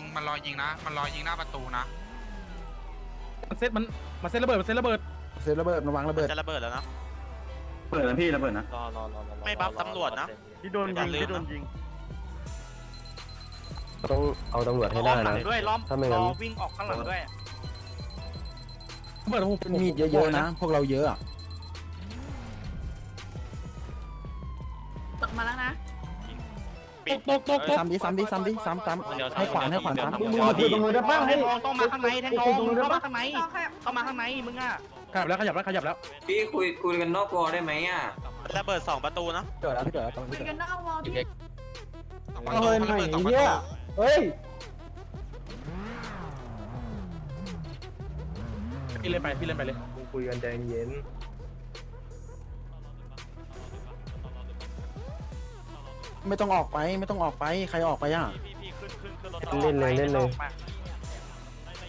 ยิงมันรอยิงนะ มันรอยิงหน้าประตูนะมันเซ็ตมันมันเซ็ตระเบิดมันเซ็ตระเบิดเซตระเบิดระวังระเบิดจะระเบิดแล้วนะ เปิดนะพี่ระเบิดนะรอรอรอไม่บัฟตำรวจนะพี่โดนยิงพี่โดนยิงต้องเอาตำรวจให้ได้หลันะงด้วยล้อมถ้าไม่รงั้นอวิ่งออกข้างหลังด้วย ระเบิดผมมันมีดเยอะๆนะ พวกเราเยอะอะตกมาแล้วนะ ตกตกตกตกซ้ำดิซ้ำดิซ้ำดิซ้ำซ้ำให้ขวานให้ขวานซ้ำมึงมาอยู่ตรงนู้นได้ป่ะแทนทองต้องมาข้างในแทนทองเข้ามาข้างในเข้ามาข้างในมึงอะขยับแล้วขยับแล้วขยับแล้วพี่คุยคุยกันนอกวอลได้ไหมอะระเบิดสองประตูนะเกิดแล้วพี่เกิดแล้วตรงคุนี้ยกันนอกวอลพี่สองประตูมันระเบิดสองประตูเฮ้ยพี่เล่นไปพี่เล่นไปเลยคุยกันใจเย็น ไม่ต้องออกไปไม่ต้องออกไปใครออกไปอะพี่พี่ขึ้นขึ้นขึ้นรถเล่นเลยเล่นเลย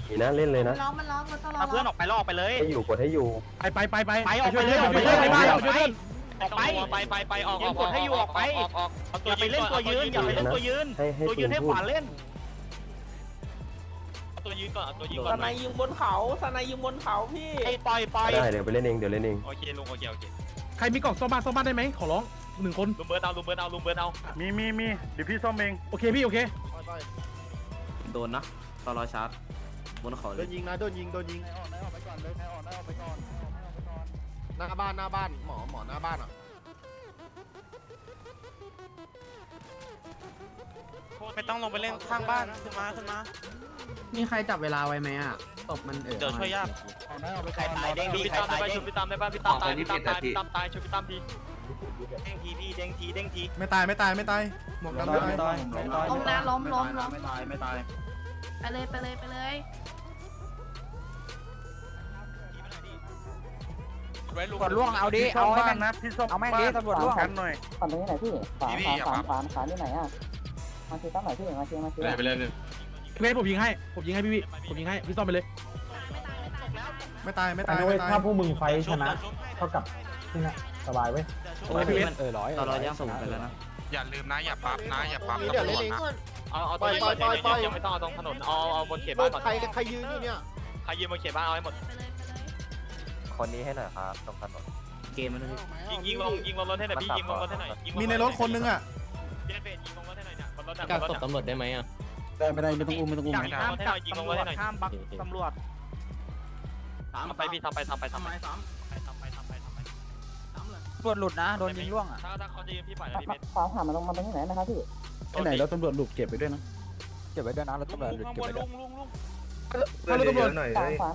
นี่นะเล่นเลยนะล้อมมันล้อมมันต้องล้อเอามเพื่อนออกไปล่อไปเลยให้อยู่กดให้อยู่ไปไปไปไปไปออกไปช่วยเลยเพื่อนไปช่วยออกไปไปบ้านเลยไปช่วยเพื่อนออกไปไปไปไปออกยืนกดให้อยู่ออกไปอย่าไปเล่นตัวยืนอย่าไปเล่นตัวยืนให้ให้ตัวปืยืนนให้พูขดวานเล่นตัวยืนก่อนตัวยืนสก่อนนายยิงบนเขาสนายยิงบนเขาพี่ไอ้ปล่อยปล่อยได้เดี๋ยวไปเล่นเองเดี๋ยวเล่นเองโอเคลุงโอเคโอเค ใครมีกล่องซ่อมบ้านซ่อมบ้านได้ไหมขอร้องหนึ่งคน ลุงเบิร์ดเอาลุงเบิร์ดเอาลุงเบิร์ดเอามีมีมีเดี๋ยวพี่ซ่อมเองโอเคพี่โอเคโดนนะตอนรอชาร์จบนเขาเลโดยนยิงนะโดนยิงโดนยิงออกออกไปก่อนเลยออกออกไปก่อน หน้าบ้านหน้าบ้านหมอหมอหน้าบ้านอะ ไม่ต้องลงไปเล่นข้างบ้านขึ้นมาขึ้นมา มีใครจับเวลาไว้ไหมอะตบมันเออเดี๋ยวช่วยยากออกออกไปใครก่อนตายเด้งชุบดีพี่ใครตามได้ตายป่ะเด้ชุงบพี่ตามได้ป่ะพี่ตามตายพี่ตามตายพี่ตามตายชุบพี่ตามทีเด้งทีพี่เด้งทีเด้งทีไม่ตายไม่ตายไม่ตายหมวกดำไม่ตายล้มนะล้มล้มล้มไม่ตายไม่ตายไปเลยไปเลยไปเลย กดล่วงเอาดิเอาให้มันนะพี่ซ่อมเอาแม่งดิตำรวจร่วง กันหน่อยฝั่งตรงนี้ไหนพี่ฝาพี่ฝาอย่าฝาปั๊บฝาฝาที่ไหนอะ มาเชียร์ตั้งหน่อยพี่มาเชียร์มาเชียร์ไปเลยเล่นผมยิงให้ ผมยิงให้พี่พี่ผมยิงให้ พี่ซ่อมไปเลย ไม่ตายไม่ตายไม่ตายถ้าพวกมึงไฟชนะเท่ากับสบายเว้ยโอ้ยพี่เออร้อยตอนเราย่างส่งไปแล้วนะอย่าลืมนะอย่าปั๊บนะอย่าปั๊บเดี๋ยวตำรวจเล่นนะเอาเอาตัวยังไม่ต้องเอาตรงถนนเอาเอาบนเขตบ้านก่อนใครใครยืนอยู่เนี่ยใครยืนบนเขตบ้านเอาให้หมด คนนี้ให้หน่อยครับตรงถนนเกมมันเลยยิงยิงลงยิงลงรถให้หน่อยพี่ยิงลงรถให้หน่อยมีในรถคนนึงอะเบียดเบรยิงลงรถให้หน่อยเนี่ยบนรถการบนรตถบตำรวจได้ไหมอะได้ไม่ได้ไม่ต้องอุ้มไม่ต้องอุ้มจับห้ามจับตำรวจห้ามบักตำรวจทำไปพี่ทำไปทำไปทำไปทำไปทำไปทำไปทำไปตำรวจหลุดนะโดนยิงล่วงอะถ้าถ้าเขาจะยิงพี่ปล่อยนะพี่เบสฝาผ่านมาลงมาตรงนี้ไหนนะครับพี่ที่ไหนแล้วตำรวจหลุดเก็บไปด้วยนะเก็บไว้ด้วยนะแล้วตำรวจหลุดข้างเก็บบนไว้ด้ลุวยงลุงลุงถ้ารถตำรวจฝาฝา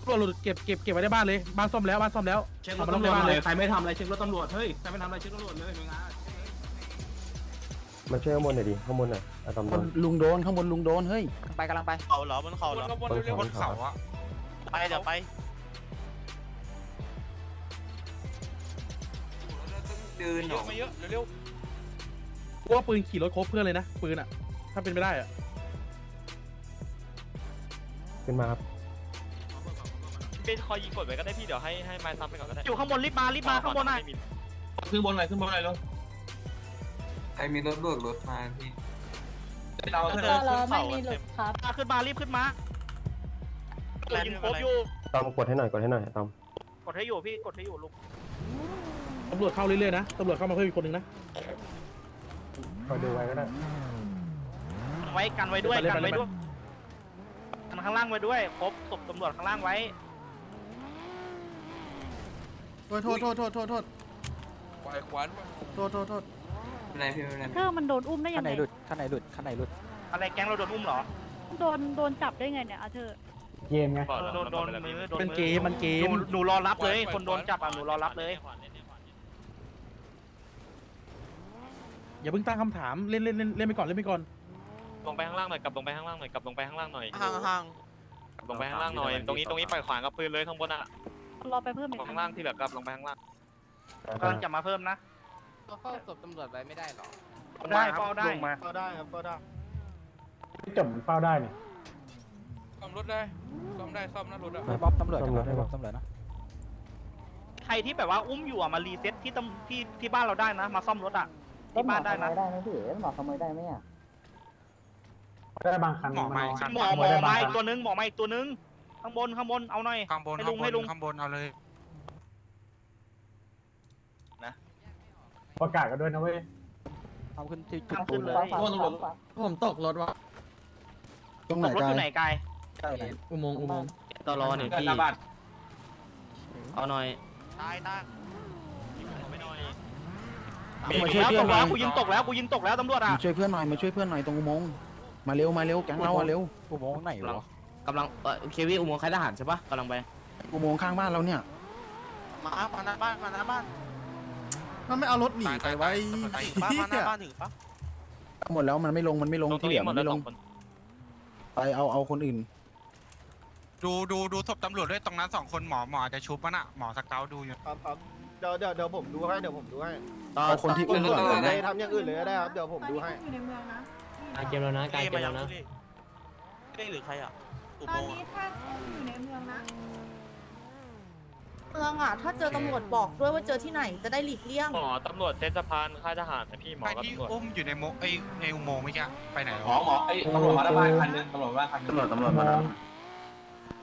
ตำรวจหลุดเก็บเก็บเก็บไว้ในบ้านเลยบ้านซ่อมแล้วบ้านซ่อมแล้วเช็ครเอาถมาลงตำรในวจบ้านเลเลยยใครไม่ทำอะไรเช็ครถตำรวจเฮ้ยใครไม่ทำอะไรเช็คตำรวจเลยมึงอะมาช่วยข้างบนหน่อยดิข้างบนหน่อยอะตอมบโดนนลุงโดนข้างบนลุงโดนเฮ้ยไปกำลังไปเขาเหรอบนเขาเหรอบนบนเขาอะไปเดี๋ยวไปเดินหนอมาเยอะเร็วเพราะว่าปืนขี่รถครบเพื่อนเลยนะปืนอะถ้าเป็นไม่ได้อะขึ้นมาครับ เบสคอยยิงกดไว้ก็ได้พี่เดี๋ยวให้ให้ไม้ซ้ำไปก่อนก็ได้อยู่ข้างบนรีบมารีบมาข้างบนหน่อยขึ้นบนหน่อยขึ้นบนหน่อยลงใครมีรถเบิกรถมาพี่เราก็เราไม่มีหลุดครับมาขึ้นมารีบขึ้นมายิงครบอยู่ตอมกดให้หน่อยกดให้หน่อยอะตอมกดให้อยู่พี่กดให้อยู่ลูกตำรวจเข้าเรื่อยๆนะตำรวจเข้ามาเพิ่มอีกคนนึงนะคอยดูไว้ก็ได้ไว้กันไว้ด้วยไปเลยกันไว้ไปเลยด้วยกันข้างล่างไว้ด้วยครบศพตำรวจข้างล่างไว้ โทษโทษโทษโทษโทษโทษปล่อยควันโทษโทษโทษไม่เป็นไรพี่ไม่เป็นไรเธอมันโดนอุ้มได้ข้ายังงไหนไงหลุดข้างไหนหลุดข้างไหนหลุด อะไรแก๊งเราโดนอุ้มเหรอโดนโดนจับได้ไงเนี่ยอาเธอโดนโดนมือโดนเป็นมือเกมมันเกหมนูหนูรอรับเลย คนโดนจับอะหนูรอรับเลยอย่าเพิ่งตั้งคำถามเล่นเล่นเล่นเล่นไปก่อนเล่นไปก่อนลงไปข้างล่างหน่อยกลับลงไปข้างล่างหน่อยกลับลงไปข้างล่างหน่อยห่างห่างลงไปข้างล่างหน่อยตรงนี้ตรงนี้ปล่อยขวางกับปืนเลยข้างบนอะ รอไปเพิ่มอีกข้างล่างที่เหลือกลับลงไปข้างล่างกำลังจะมาเพิ่มนะเฝ้าศพตำรวจไว้ไม่ได้หรอ ได้เฝ้าได้ลงมาเฝ้าได้ครับเฝ้าได้ซ่อมรถได้ ซ่อมได้ ซ่อมหน้ารถอะให้บ๊อบตำรวจกันนะให้บ๊อบตำรวจนะใครที่แบบว่าอุ้มอยู่อะมารีเซ็ตที่ตำที่ที่บ้านเราได้นะ มาซ่อมรถอะรถที่หมอบ้านขได้โมนะยได้ไหมพี่รถหมอขโมยได้ไหมอะได้บางคันหมอมาอีกคันหมอหมอมาอีกตัวนึงหมอมาอีกตัวนึง ข้างบนข้างบนเอาหน่อย ข้างบนให้ข้าลุงงบให้นลุงข้างบนเอาเลย ประกาศกันด้วยนะเว้ย เอาขึ้นที่จุดทำขึ้นเลยขวาขวาขวาขวาผมตกรถว่ะตรงไหนรถกาอยู่ไหนยกายใช่ไหนอุโมงค์อุโมงค์ตอรอหนึ่งพี่เอาหน่อย ตายตายไม่หน่อยมาช่วยแล้วเพื่ตอนกหน่แล้อวยกูยิงตกแล้วกูยิงตกแล้วตำรวจอะมาช่วยเพื่อนหน่อยมาช่วยเพื่อนหน่อยตรงอุโมงค์มาเร็วมาเร็วแก๊งเราอะเร็วอุโมงค์ไหนวะ กำลังเออเควิอุโมงค์ค่ายทหารใช่ปะกำลังไปอุโมงค์ข้างบ้านเราเนี่ย มามาหน้าบ้านมาหน้าบ้านมันไม่เอารถหนีไปไว้บ้านมาหน้าบ้านถึงปะหมดแล้วมันไม่ลงมันไม่ลงที่เหลือมันไม่ลงคนไปเอาเอาคนอื่น ดูดูดูศพตำรวจด้วยตรงนั้นสองคนหมอหมอจะชุบมันอะหมอสเกลดูอยู่ครับครับเดี๋ยวเดี๋ยวเดี๋ยวผมดูให้เดี๋ยวผมดูให้เอาคนที่อุ้มก่อนไปนะทำอย่างอื่นเลยก็ได้ครับเดี๋ยวผมดูให้อยู่ในเมืองนะเกมแล้วนะการเกมแล้วนะเอ้หรือใครอะ อุตโมอนงค์นี้ถ้าอยู่ในเมืองนะ เมืองอะ ถ้าเจอตำรวจบอกด้วยว่าเจอที่ไหนจะได้หลีกเลี่ยง หมอตำรวจเทศพานค่ายทหารนะพี่หมอใครกับที่ตำรวจอุ้มอยู่ในโมไอยในอุโมงค์เมื่อกี้ไปไหนหมอหมอไอ้ตำรวจมาหน้าบ้านคันนึงตำรวจมาคันนึงตำรวจตำรวจมาแล้ว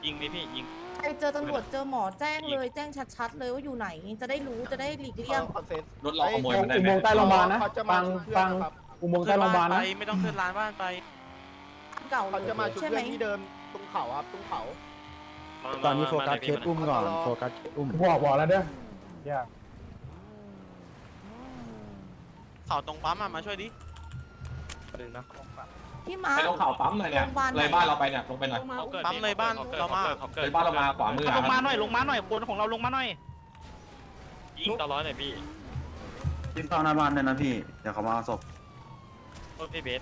ยิงดิพี่ยิงใครเจอตำรวจเจอหมอแจ้งเลย แจ้งชัดๆเลยว่าอยู่ไหน จะได้รู้จะได้หลีกเลี่ยงคอนเซ็ปต์รถเราขโมยมันได้อุไหมโมงค์ใต้โรงพยาบาลนะเขาจะมาฟังชุบฟังเพื่อนนะครับ อุโมงค์ใต้โรงพยาบาลนะ ไม่ต้องขึ้นร้านบ้านไปเก่าเขาจะมาชุบใช่ไหมเพื่อนที่เดิม ตรงเขาครับตรงเขาตอนนี้โฟกัสเคสอุ้มก่อนโฟกัสเคสอุ้มบอกบอกแล้วเด้อเฮียเขาตรงปั๊มอะมาช่วยดิพี่มาร์ไปคลงเขาปั๊มหน่อยเนี่ยโรงพยาบาลไหนเลยบ้านเราไปเนี่ยลงไปหน่อยปั๊มเลยบ้านเรามาเลยบ้านเรามาขวามือลงมาหน่อยลงมาหน่อยคนของเราลงมาหน่อยยิงตลอดหน่อยพี่ทิ้งเฝ้าหน้าบ้านเลยนะพี่เดี๋ยวเขามาเอาศพรถพี่เบส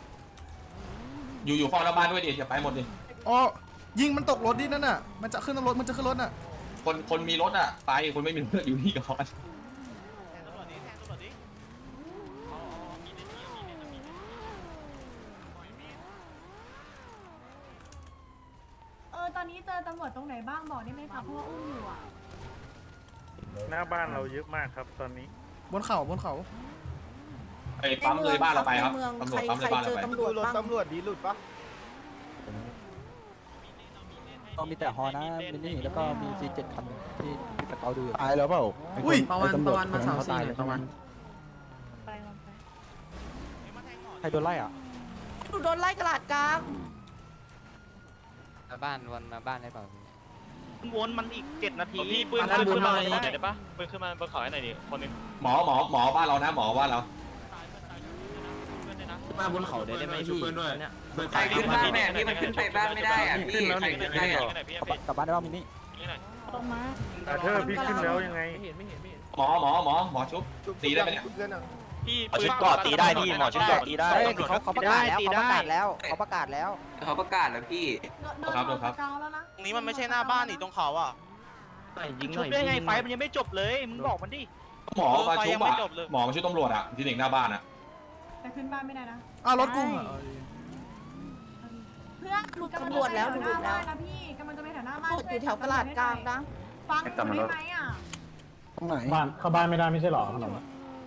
อยู่อยู่เฝ้าหน้าบ้านด้วยดิอย่าไปหมดดิ อ๋อยิงมันตกรถดินั่นน่ะ มันจะขึ้นรถมันจะขึ้นรถน่ะ คนคนมีรถอะไปคนไม่มีรถอยู่นี่ก่อนเออตอนนี้เจอตำรวจตรงไหนบ้างบอกได้ไหมคะเพราะว่าอุ้มอยู่อะหน้าบ้านเราเยอะมากครับตอนนี้ บนเขาบนเขาไอ้ปั๊มเลยบ้านเราไปครับในเมืองตำรวจใครปั๊มเลยบ้านใครเจเราอไปตำรวจรถบ้างตำรวจดีหลุดปะ ก็มีแต่ฮอนะมินี่แล้วก็มีซีเจ็ดคันที่ที่สเกาดูตายแล้วเปล่าอุ้ยประวันประวันมาสาวสี่ประวัน ไปลงไปใครโดนไล่อะดูโดนไล่กระดาษกลางบ้านวันมาบ้านได้เปล่าวนมันอีกเจ็ดนาทีพี่ปืนปืขึ้นนมามาหหน่น่ออยยได้ปะปืนขึ้นมาบนเขาให้หน่อยดิคนนึงหมอหมอหมอบ้านเรานะหมอบ้านเรามาบนเขาได้ไหมพี่เนี่ย ใครขึ้นบ้านแม่ที่มันขึ้นไปบ้านไม่ได้อะขึ้นแล้วนี่ขึ้นได้พี่กลับบ้านได้ป่ะมินี่ตรงมาแต่เธอพี่ขึ้นแล้วยังไงหมอหมอหมอหมอชุบตีได้ไหมเนี่ยชุบเพื่อนอะพี่หมอชุดเกาะตีได้พี่หมอชุดเกาะตีได้เขาเขาประกาศแล้วเขาประกาศแล้วเขาประกาศแล้วเขาประกาศแล้วพี่ครับครับเกาแล้วนะตรงนี้มันไม่ใช่หน้าบ้านนี่ตรงเขาอะยิงหชุน่บอยได้ไงไฟมันยังไม่จบเลยมึงบอกมันดิหมอมาชุบไฟยังไม่อะจบเลยหมอมาชุบตำรวจอะที่หนึ่งหน้าบ้านอะแต่ขึ้นบ้านไม่ได้นะอ้าวรถกูเพื่อนหลุดตำรวจแล้วหลุดหน้าแล้วบ้านนะพี่กำลังจะไปแถวหน้าบ้านหลุดอยู่แถวกระดาษกลางนะฟังหนูได้ไหมอะตรงไหนบ้านเข้าบ้านไม่ได้ไม่ใช่หรอขนม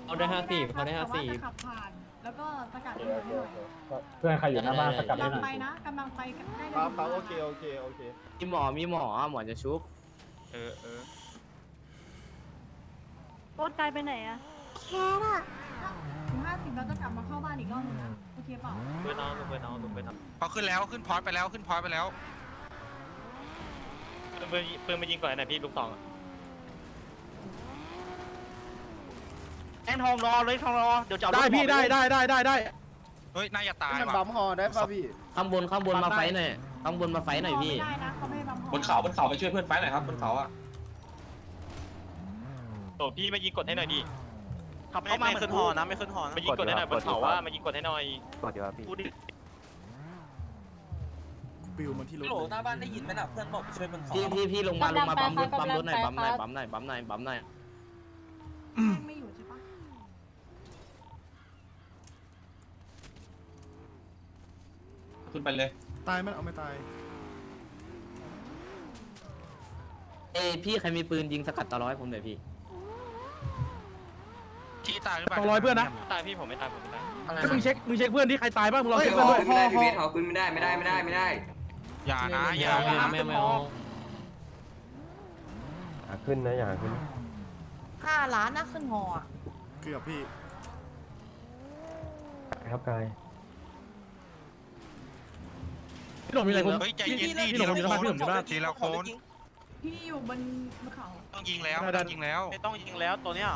เขาได้ห้าสี่เขาได้ห้าสี่แต่ว่จะขับผ่านแล้วก็สกัดตำรวจให้หน่อยเพื่อนใครอยู่หน้าบ้านสกัดกำลังไปนะกำลังไปใกล้ๆครับครับโอเคโอเคโอเคมีหมอมีหมอหมอจะชุบเออเออรถไกลไปไหนอะแค่น่ะถึงห้าสิบเราจะกลับมาเข้าบ้านอีกรอบนึงนะโอ เคเปล่าเพื่อนน้องเพื่อนน้องเพื่อนน้องเขาขึ้นแล้วขึ้นพอร์ตไปแล้วขึ้นพอร์ตไปแล้วปืนปืนมายิงก่อนหน่อยพี่ลูกสองแอนทองรอเลยทองรอเดี๋ยวจะเอารถได้พี่หมอได้ปได้ได้ได้ได้เฮ้ยน่าจะตายมันว่ะบัมฮอได้ป่ะพี่ข้างบนข้างบนมาไฟหน่อยข้างบนมาไฟหน่อยพี่ ไม่ได้นะเขาไม่ให้บัมบนเขาบนเขาไปช่วยเพื่อนไฟหน่อยครับบนเขาอะโอ้พี่มายิงกดให้หน่อยดิ ขับเข้ามาขึ้นหอนะไม่ขึ้นหอนะมายิงกดให้หน่อยบนเขาว่ามายิงกดให้หน่อยกดอยู่ครับพี่พูดดิปิวมาที่รถโหลหน้าบ้านได้ยินไหมล่ะเพื่อนบอกไปช่วยบนเขาพี่พี่พี่ลงมาลงมาปั๊มรถปั๊มรถหน่อยปั๊มหน่อยปั๊มหน่อยปั๊มหน่อยปั๊มหน่อยไม่อยู่ใช่ปะขึ้นไปเลยตายมันเอาไม่ตายเอ้พี่ใครมีปืนยิงสกัดตะร้อยผมหน่อยพี่ ชี้ตายหรือเปล่าต้องร้อยเพื่อนนะ ตายพี่ผมไม่ตายผมไม่ตายมึงเช็คมึงเช็คเพื่อนที่ใครตายบ้างมึงลองเฮ้ยเช็คเพื่อนด้วยไม่ได้พี่เบสเขาขึ้นไม่ได้ไม่ได้ไม่ได้ไม่ได้อย่านะอย่าไม่นะไม่ไม่เอาอย่าขึ้นนะอย่าขึ้นค่าร้านน่าขึ้นหออะเกือบพี่ ครับกาย พี่หนุ่มมีอะไรผมเฮ้ยใจเย็นดิพี่ทีหนุ่มละอยู่คในบ้านพี่หนุ่มอยู่ในบ้านนทีละคนพี่อยู่บนเขาต้องยิงแล้วไม่ต้องยิงแล้ว ไม่ต้องยิงแล้วตัวเนี้ย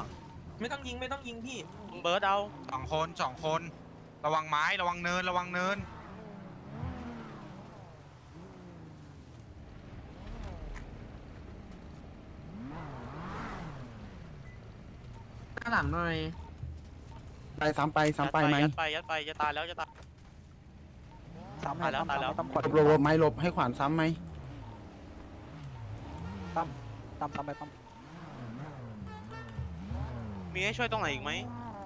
ไม่ต้องยิงไม่ต้องยิงพี่เบิร์ดเอาสองคนสองคน ระวังไม้ระวังเนินระวังเนิน ข้างหลังหน่อยไปซ้ำไปซ้ำไปไหมยัดไปยัดไปจะตายแล้วจะตายซ้ำตายแล้วตายแล้วต้องขวดหลบไหมหลบให้ขวานซ้ำไหมซ้ำซ้ำซ้ำไปซ้ำ มีให้ช่วยตรงไหนอีกไหม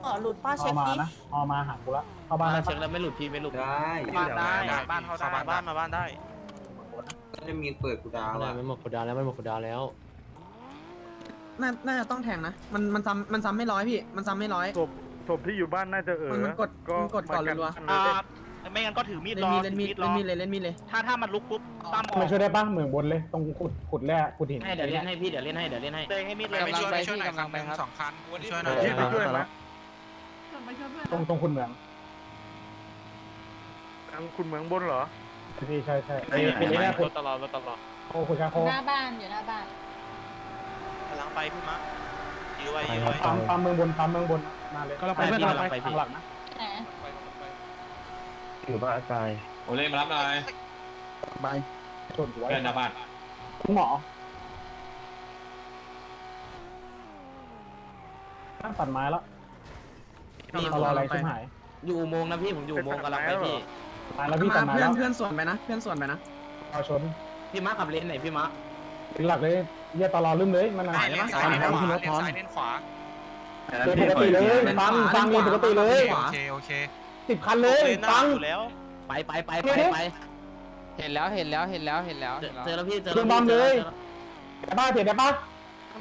เออหลุดป้าเช็คดิพอมาหากูละเข้าบ้านเช็คแล้วไม่หลุดพี่ไม่หลุดได้ บ้านได้บ้านเขาได้บ้านมาบ้านได้ ก็จะมีเปิดกูดาวอะไรอะไม่หมดกดดาวแล้วไม่หมดกดดาวแล้วน่าน่าจะต้องแทงนะ มันมันซ้ำมันซ้ำไม่ร้อยพี่ มันซ้ำไม่ร้อย ศพศพที่อยู่บ้านน่าจะเออมันกดมันกดก่อนเลยว่ะอ่า ไม่งั้นก็ถือมีดเล่รนอมีดเล่นมีดถือเล่นมีดเลยเล่นมีดเลยถ้าถ้ามันลุกปุ๊บตั้มออกมาช่วยได้ปะเหมืองบนเลยตรงขุดขุดแร่ขุดหินให้เดี๋ยวเล่นให้พี่เดี๋ยวเล่นให้เดี๋ยวเล่นให้ เลยให้มีดเลยไปช่วยไปช่วยหน่อยคันหนึ่งสองคันช่วยหน่อยพี่ไปช่วยไหมไปช่วยเพื่อนตรงตรงขุดเหมืองทางขุดเหมืองบนเหรอพี่ใช่ใช่ไอ้เป็นแร่ขุดตลอดตลอดโคขุดชาโคหน้าบ้านอยู่หน้าบ้านกำลังไปพี่มะยื้อไว้ยื้อไว้ปั๊มปั๊มเมืองบนปั๊มเมืองบนมาเลยก็เราไปเพื่อนเราไปทางหลังนะไหน อยู่บ้านกายโอเล่มารับหน่อยไปส่วนหัวเพื่อนหน้าบ้านคุณหมอตั้งตัดไม้แล้วเรารออะไรชิบหายอยู่อุโมงค์นะพี่ผมอยู่อุโมงค์กำลังไปพี่ตายแล้วพี่ตัดไม้เพื่อแล้นวเพื่อนส่วนไปนะ เพื่อนส่วนไปนะเอาชนพี่มาร์คขับเลนไหนพี่มาร์คถึงหลักเลยเยี่ยตลอดลืมเลยมันซ้ายเล่นซ้ายเล่นขวาเล่นซ้ายเล่นขวาปกติเลยฟังฟังเลยปกติเลยโอเคโอเค สิบคันเลยหน้าฟัง อยู่แล้วไปไปไปไปไปเห็นแล้วเห็นแล้วเห็นแล้วเห็นแล้วเจอแล้วพี่เจอเครื่องบอมเลยแต่บ้าเสียได้ปะ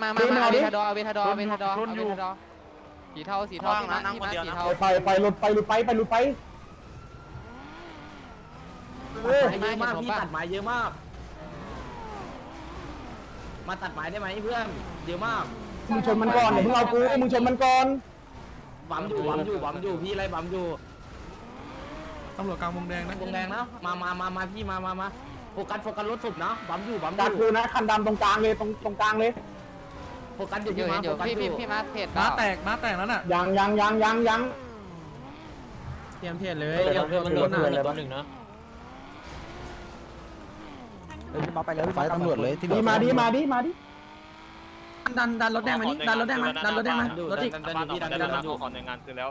มามามาเอาเวทาดอเวทาดอเวทาดอเวทาดอสีเทาสีเทาว่างนะนั่งคนเดียวนะไปไปไปหลุดไปหลุดไปไปหลุดไปเยอะมากพี่ตัดไม้เยอะมาก มาตัดไม้ได้ไหมเพื่อนเยอะมากมึงชนมันก่อนเดี๋ยวมึงเอากูมึงชนมันก่อน บัมอยู่บัมอยู่บัมอยู่พี่ไล่บัมอยู่ ตำรวจกลางวงแดงนะวงแดงนะมามามามาพี่มามามาโฟกัสโฟกัสรถศพนะบัมอยู่บัมอจัดยู่กูนะคันดำตรงกลางเลยตรงตรงกลางเลย โฟกัสอยู่พี่มาโฟกัสอยู่พี่มาเพจมาแตกมาแตกแล้วน่ะยังยังยังยังยังเตรียมเพจเลยเดี๋ยวเพื่อนมันโดนตัวหนึ่งนะพี่มาไปเลยไฟตำรวจเลยที่ดีมาดีมาดีมาดีดันดันรถแดงมานี่ดันรถแดงมาดันรถแดงมารถอีกดันอยู่พี่ดันดันดันอยู่ขอหน่วยงานคือแล้ว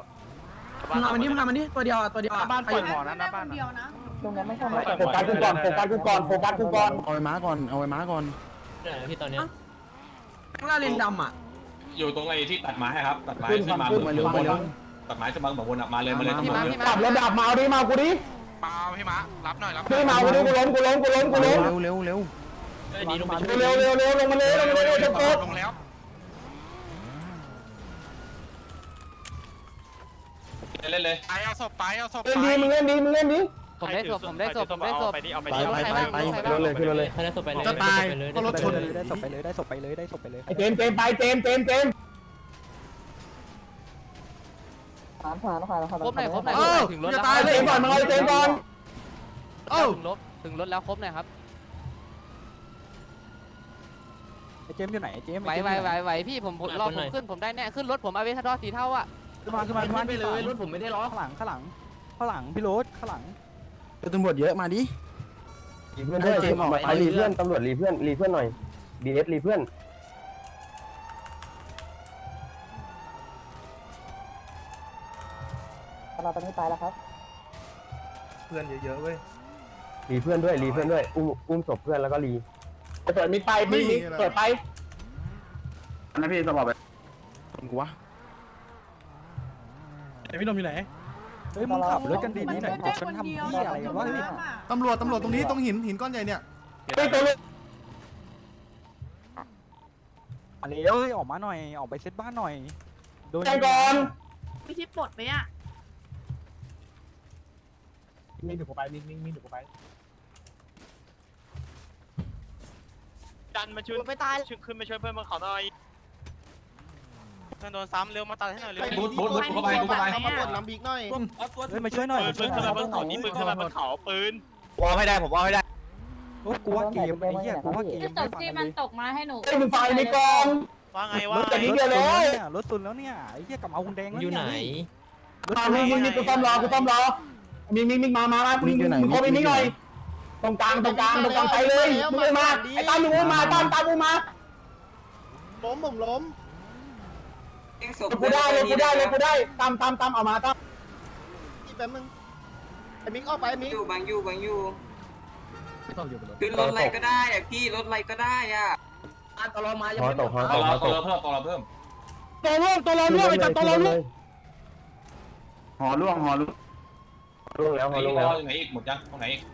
มึงเอามันนี่มึงเอามันนี่ตัวเดียวตัวเดียวบ้านปล่อยหมอนะหน้าบ้านเดียวนะตรงนั้นไม่ใช่โฟกัสกูก่อน โฟกัสกูก่อน โฟกัสกูก่อน เอาไว้ม้าก่อน เอาไว้ม้าก่อนพี่ตอนนี้ข้างล่างเลนดำอะอยู่ตรงไอ้ที่ตัดไม้ครับ ตัดไม้ขึ้นขึ้ฟันงมาขึ้นบนเร็วบนเร็วตัดไม้จะบังแบบบนมาเลยมาเลยพี่มาพี่ขับรถดับมาเอาดิมากูดิมาเอาพี่มะรับหน่อยรับพี่มากูดิกูล้มกูล้มกูล้มกูล้มเร็วเร็วเร็วดีลงไปเร็วเร็วเร็วลงมาเลยลงมาเลยจบจบลงแล้ว เล่นเลยไปเอาศพไปเอาศพเล่นไปดีมึงเล่นดีมึงเล่นดีผมได้ศพผมได้ศพผมได้ศพไปดิเอาไปไปดิไปไปไปขึ้นรถเลยขึ้นรถเลยได้ศพไปเลยจะตายก็รถชนได้ศพไปเลยได้ศพไปเลยได้ศพไปเลยไอเจมเจมไปเจมเจมเจมผ่านผ่านผ่านผ่านครบหน่อยครบหน่อยผ่านถึงรถจะแล้วตายเจมก่อนมึงเอาเจมก่อนถึงรถถึงรถแล้วครบหน่อยครับไอเจมอยู่ไหนไอเจมไหวไหวไหวไหวพี่ผมรอผมขึ้นผมได้แน่ขึ้นรถผมเอาเวทาดอสีเทาอะ ขึ้นมาขึ้นมาขึ้นมาไปเลยรถผมไม่ได้ล้อข้างหลังข้างหลังข้างหลังพี่โรถข้างหลังตำรวจเยอะมาดิ รีเพื่อนด้วยเจมส์ออกไป ไปรีเพื่อนตำรวจรีเพื่อนรีเพื่อนหน่อยดีเอสรีเพื่อนเราตอนนี้ตายแล้วครับเพื่อนเยอะๆเว้ย รีเพื่อนด้วยรีเพื่อนด้วยอุ้มอุ้มศพเพื่อนแล้วก็รีเปิดมิดไปมิดมิดเปิดไปนะพี่สมอบไปกูวะ แต่พี่นมอยู่ไหนเฮ้ยมึงขับรถกันดีๆหน่อยฉันทำเหี้ยอะไรกันวะตำรวจตำรวจตรงนี้ตรงหินหินก้อนใหญ่เนี่ยไปตัวเลยมาเร็วออกมาหน่อยออกไปเซตบ้านหน่อยโดนแจงก่อนไม่ใช่ปลดไปอะมีเดี๋ยวกูไปมีมีมีเดี๋ยวกูไปดันมาช่วยไปตายช่วยขึ้นมาช่วยเพื่อนบนเขาหน่อยเพื่อนโดนซ้ำเร็วมาตัดให้หน่อยเร็วบูทบูทบูทเข้าไปเข้าไปเอามาปลดลำบิกหน่อยเฮ้ยมาช่วยหน่อยปืนมาช่ปืวยนหน่ขึ้อนยมาบนเขานี่ปืนขึ้นมาบนเขาปืนโอ้กูว่าเกมไอ้เหี้ยกูว่าเกมตกที่มันตกมาให้หนูมึงไฟในกองว่าไงว่ารถไงจะนี้เดียวเลยรถซุนแล้วเนี่ยไอ้เหี้ยกับเอาคุณแดงอยู่ไหนรถมึงมึงมึงกูซ่อมรอกูซ่อมรอมิงมิงมิงมามามามึงมึงมึงโคมิงมิงหน่อยตรงกลางตรงกลางตรงกลางไปเลยมึงเลยมาไอ้ตามมึงมาตามตามมึงมาล้มผมล้ม กูได้เลยกูได้เลยกูได้ตามตามตามเอามาตามอีแป๊บนึงไอ้มิงออกไปมิงอยู่บางอยู่บางอยู่ต้องอยู่บนรถขึ้นรถอะไรก็ได้อะพี่รถอะไรก็ได้อะตลอมายังฮอไม่ตกฮอตกฮอตกตัวร่วงตัวร่วงไอ้จัดตัวร่วงหอล่วงหอล่วงล่วงแล้วฮอล่วงแล้วห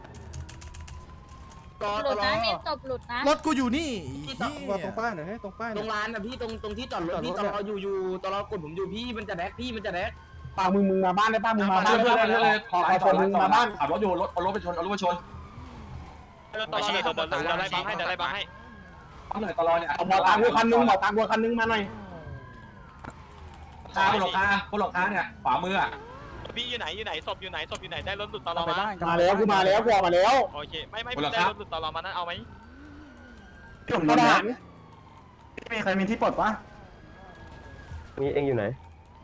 ลุดนะมีตบหลุดนะ รถกูอยู่นี่ตรงป้ายหน่อยให้ตรงป้ายหตน่รอย งร้านนะพี่ตรงตรงที่จอดรถพี่ตลออยู่อยู่ตลอกดผมอยู่พี่มันจะแดกพี่มันจะแดกป้ามึงมึงมาบ้านได้ป้ามึงมาบ้านขอขอชนมึงมาบ้านรถตลอดเดี๋ยวเดี๋ยวไล่บังให้เดี๋ยวไล่บังให้เอาหมอตามกูคันนึงหมอตามกูคันนึงมาหน่อยพี่อยู่ ไหนอยู่ไหนศพอยู่ไหนศพอยู่ไหนได้รถหลุดตลอดไปมาบ้านมาแล้วกูมาแล้วกูออกมาแล้วโอเคไม่ไม่ได้รถหลุดตลอดมานั้นเอาไหมทหารมีใครมีที่ปลดปะนี่เองอยู่ไหน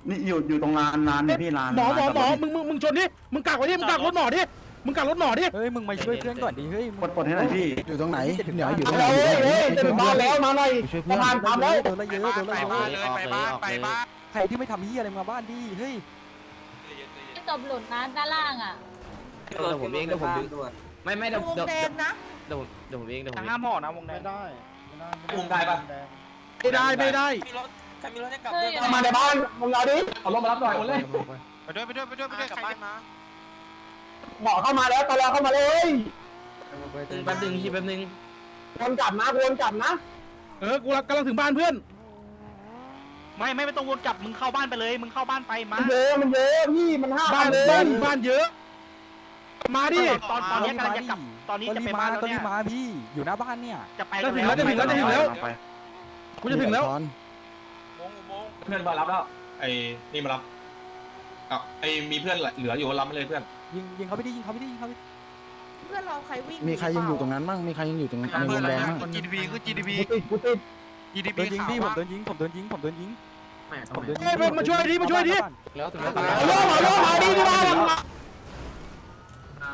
นี่อยู่อยู่ตรงลานลานนี่พี่ลานหมอหมอหมอมึงมึงมึงชนดิมึงกักไว้ดิมึงกักรถหมอดิมึงกักรถหมอดิเฮ้ยมึงมาช่วยเพื่อนก่อนดิเฮ้ยปลดปลดให้หน่อยพี่อยู่ตรงไหนเดี๋ยวอยู่ตรงไหนเฮ้ยเฮ้ยจะถึงบ้านแล้วมาหน่อยช่วยสะพานทำแล้วโดนละเยอะโดนละไปเยบ้านอะเลยไปบ้านไปบ้านใครที่ไม่ทำเหี้ยอะไรมาบ้านดิเฮ้ย มีตบหลุดนะด้านล่างอะเดี๋ยวผมเองเดี๋ยวผมดึงไม่ไม่เดี๋ยววงเดี๋ยวแดงนะ เดี๋ยวเดี๋ยวผมเองเดี๋ยวผมทางเองห้ามห่อนะวงแดไม่งได้ไม่ได้ไม่ได้ไม่ได้ใครมีรถจะกลับเฮ้ยเอามาในบ้านมึงเอาดิไปด้วยไปด้วยไปด้วยไปด้วยใครมาหมอเข้ามาแล้วตลอเข้ามาเลยแป๊บนึงพี่แป๊บนึงวนกลับนะวนกลับนะเออกูกำลังถึงบ้านเพื่อน ไม่ไม่ไม่ต้องวนกลับมึงเข้าบ้านไปเลย มึงเข้าบ้านไปมามันเยอะมันเยอะพี่มันห้าบ้านบ้านบ้านเยอะ มาดิ ตอนตอนนี้กำลังจะกลับตอนนี้จะไปบ้านแล้วตอนเนี่นี้ยมาพี่อยู่หน้าบ้านเนี่ยจะไปจะถึงแล้วจะถึงแล้วจะถึงแล้ว กูจะถึงแล้วโมงอุโมงเพื่อนมารับแล้วไอ้นี่มารับกับไอ้มีเพื่อนเหลืออยู่รับมาเลยเพื่อน ยิงยิงเขาไปดิยิงเขาไปดิยิงเขาไปเพื่อนเราใครวิ่งมีใครยังอยู่ตรงนั้นบ้างมีใครยังอยู่ตรงนั้นในวเพื่อนงอะไรแดงนะบ้าง GDP คือ GDP กูติดกูติด GDP โดนยิงขาวพี่ผมว่าโดนยิงผมโดนยิงผมโดนยิงผมโดนยิงเฮ้ยมาช่วยดิมาช่วยดิ แล้วถึงแล้วเอาล่วงเอาล่วงมาดิที่บ้าน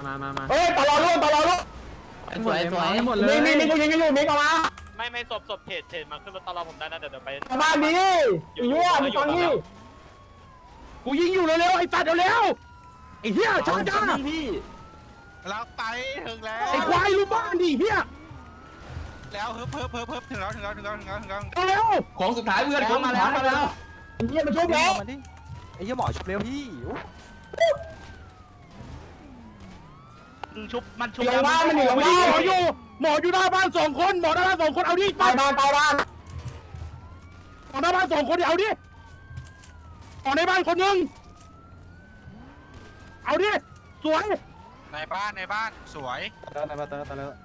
มามามาเฮ้ยตลอดล่วงตลอดล่วงสวยสวยมีมีมีกูยิงกันอยู่มีกันมาไม่ไม่ศพศพเทรดเทรดมาขึ้นรถตลอดผมได้นะเดี๋ยวเดี๋ยวไปบ้านดีอียั่วมึงฟังนี่กูยิงอยู่เร็วๆไอ้ตัดเร็วๆไอ้เหี้ยช้าจ้าพี่แล้วไปถึงแล้วไอ้ควายรู้บ้านดิเหี้ย แล้วเพิ่มเพิ่มเพิ่มเพิ่มถึงแล้วถึงแล้วถึงแล้วถึงแล้วถึงแล้วเร็วของสุดท้ายเพื่อนของมาสุดแล้วท้ายมาแล้วไอ้เหี้ยมันชุบแล้วมันดิไอ้เหี้ยหมอชุบเร็วพี่มึงชุบมันชุบหลังบ้านมันอยู่หลังบ้านหมออยู่หมออยู่หน้าบ้านสองคนหมอหน้าบ้านสองคนเอาดิตายบ้านตายบ้านหมอหน้าบ้านสองคนดิเอาดิหมอในบ้านคนหนึ่งเอาดิสวยในบ้านในบ้านสวย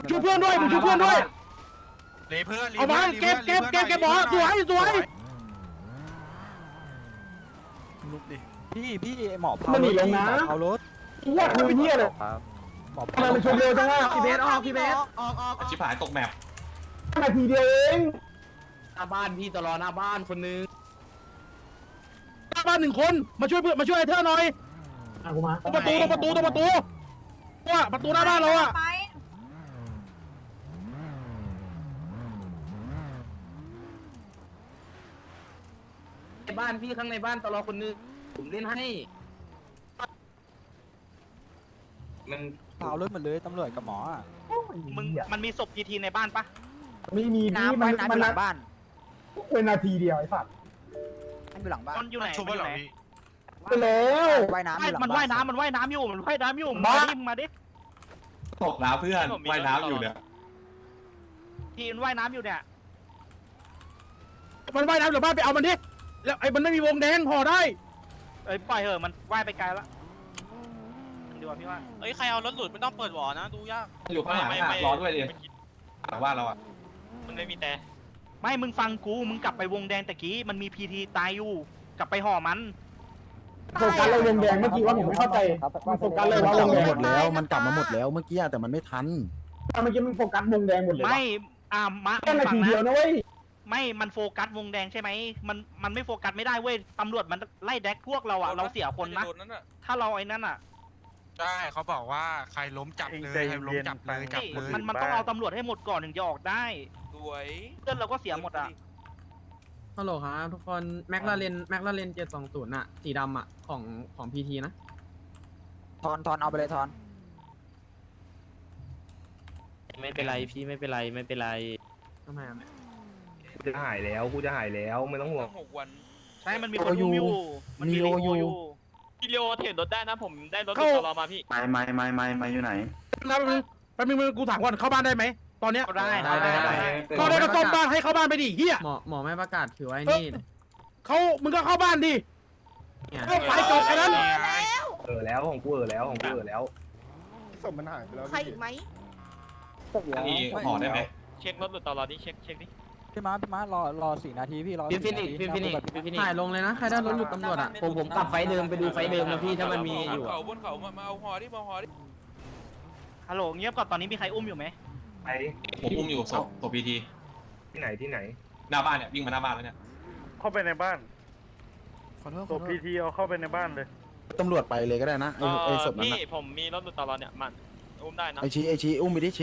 ช่วยเพื่อนด้วยมึงช่วยเพื่อนด้วย หลีเพื่อนหลีเอามาเพื่อนเก็บเก็บเก็บเก็บหมอสวยสวยพี่พี่หมอมันหนีลงนะเอารถเหี้ยคือเหี้ยเลยหมอทำไมมันชนเร็วจังอะพี่เบสออกพี่เบสชิบหายตกแมปนาทีเดียวเองหน้าบ้านพี่ตลอหน้าบ้านคนนึงหน้าบ้านหนึ่งคนมาช่วยเพื่อนมาช่วยไอ้เธอหน่อยตรงประตูตรงประตูตรงประตูว่าประตูหน้าบ้านเราอะ ไป ใน บ้านพี่ข้างในบ้านตลอคนนึงผมเล่นให้ มันเอารถหมดเลยตำรวจกับหมออะมึงมันมีศพกีทีในบ้านปะไม่มีพี่มันมันบ้านเป็นนาทีเดียวไอ้สัตว์อยู่หลังบ้านมันอยู่ไหนชุบมันไปอยู่เหรอไหนพี่ไปแล้วว่ายน้ำไม่มันว่ายน้ำมันว่ายน้ำอยู่มันว่ายน้ำอยู่มึงมาดิมึงมาดิตกน้ำเพื่อนว่ายน้ำอยู่เนี่ยทีมันว่ายน้ำอยู่เนี่ยมันว่ายน้ำหรือบ้านไปเอามันดิ แล้วไอ้มันไม่มีวงแดงห่อได้ เอ้ยปล่อยเหอะมันว่ายไปไกลละมันอยู่ดีกว่าพี่ว่าเอ้ยใครเอารถหลุดไม่ต้องเปิดหวอนะดูยากอยู่ข้างหลังไม่อะไม่รอด้วยดิหลังบ้านเราอะมันไม่มีแต่ไม่มึงฟังกูมึงกลับไปวงแดงตะกี้มันมีพีทีตายอยู่กลับไปห่อมันโฟกัสเลยวงแดงเมื่อกี้ว่าผมไม่เข้าใจมันโฟกัสเลยว่าวงแดงหมดแล้ว มันกลับมาหมดแล้วเมื่อกี้แต่มันไม่ทันเมื่อกี้มันโฟกัสวงแดงหมดเลยไม่อ่ามาแค่นาฟัทีงเดียวนะนะเว้ย ไม่มันโฟกัสวงแดงใช่ไหมมันมันไม่โฟกัสไม่ได้เว้ยตำรวจมันไล่แดกพวกเราอะเราเสียคนนะ ถ้าเราไอ้นั่นอะใช่เขาบอกว่าใครล้มจับเลยใครล้มจับเลยจับเลยมันมันต้องเอาตำรวจให้หมดก่อนถึงจะออกได้สวยเพื่อนเราก็เสียหมดอะฮัลโหลครับทุกคนแม็กลาเรนแม็กลาเรนเจ็ดสองศูนย์อะสีดำอะของของพีทีนะ ทอนทอนเอาไปเลยทอน ไม่เป็นไรพี่ไม่เป็นไรไม่เป็นไรทำไมอะ กูจะหายแล้วกูจะหายแล้วไม่ต้องห่วงหกวันใช่มันมีคนอุ้มอยู่มันมีลีโออยู่พี่เลียวเห็นรถได้นะผมได้รถเข้าตลอมาพี่ ไม่ไม่ไม่ไม่ไม่อยู่ไหนนะแป๊บนึงแป๊บนึงกูถามก่อนเข้าบ้านได้ไหมตอนเนี้ยก็ได้ได้ได้ได้ ก็ได้ก็ซ่อมบ้านให้เข้าบ้านไปดิเฮียหมอหมอไม่ประกาศถือไว้นี่เขามึงก็เข้าบ้านดิเนี่ยเข้าไปจบแค่นั้นเออแล้วของกูเออแล้วของกูเออแล้วใครอีกไหมอันนี้ห่อได้ไหม เช็ครถหลุดตลอดนี่เช็คเช็คดิ พี่ม้าพี่ม้ารอรอสี่นาทีพี่รอพี่ฟินิกพี่ฟินิกพี่ฟินิกถ่ายลงเลยนะ ใครได้รถหลุดตำรวจอะผมผมกลับไฟเดิมไปดูไฟเดิมนะพี่ถ้ามันมีอยู่เขาบนเขามาเอาห่อที่มาห่อที่ฮัลโหลเงียบก่อนตอนนี้มีใครอุ้มอยู่ไหมไปผมอุ้มอยู่ศพศพพีทีที่ไหนที่ไหนหน้าบ้านเนี่ยวิ่งมาหน้าบ้านแล้วเนี่ยเข้าไปในบ้านขอโทษขตัอวโทษพีทีเอาเข้าไปในบ้านเลย ตำรวจไปเลยก็ได้นะไอ้ไอ้ศพนั้นพี่อะผมมีรถหลุดตลอดเนี่ยมันอุ้มได้นะไอ้ชี้ไอ้ชี้อุ้มไปดิ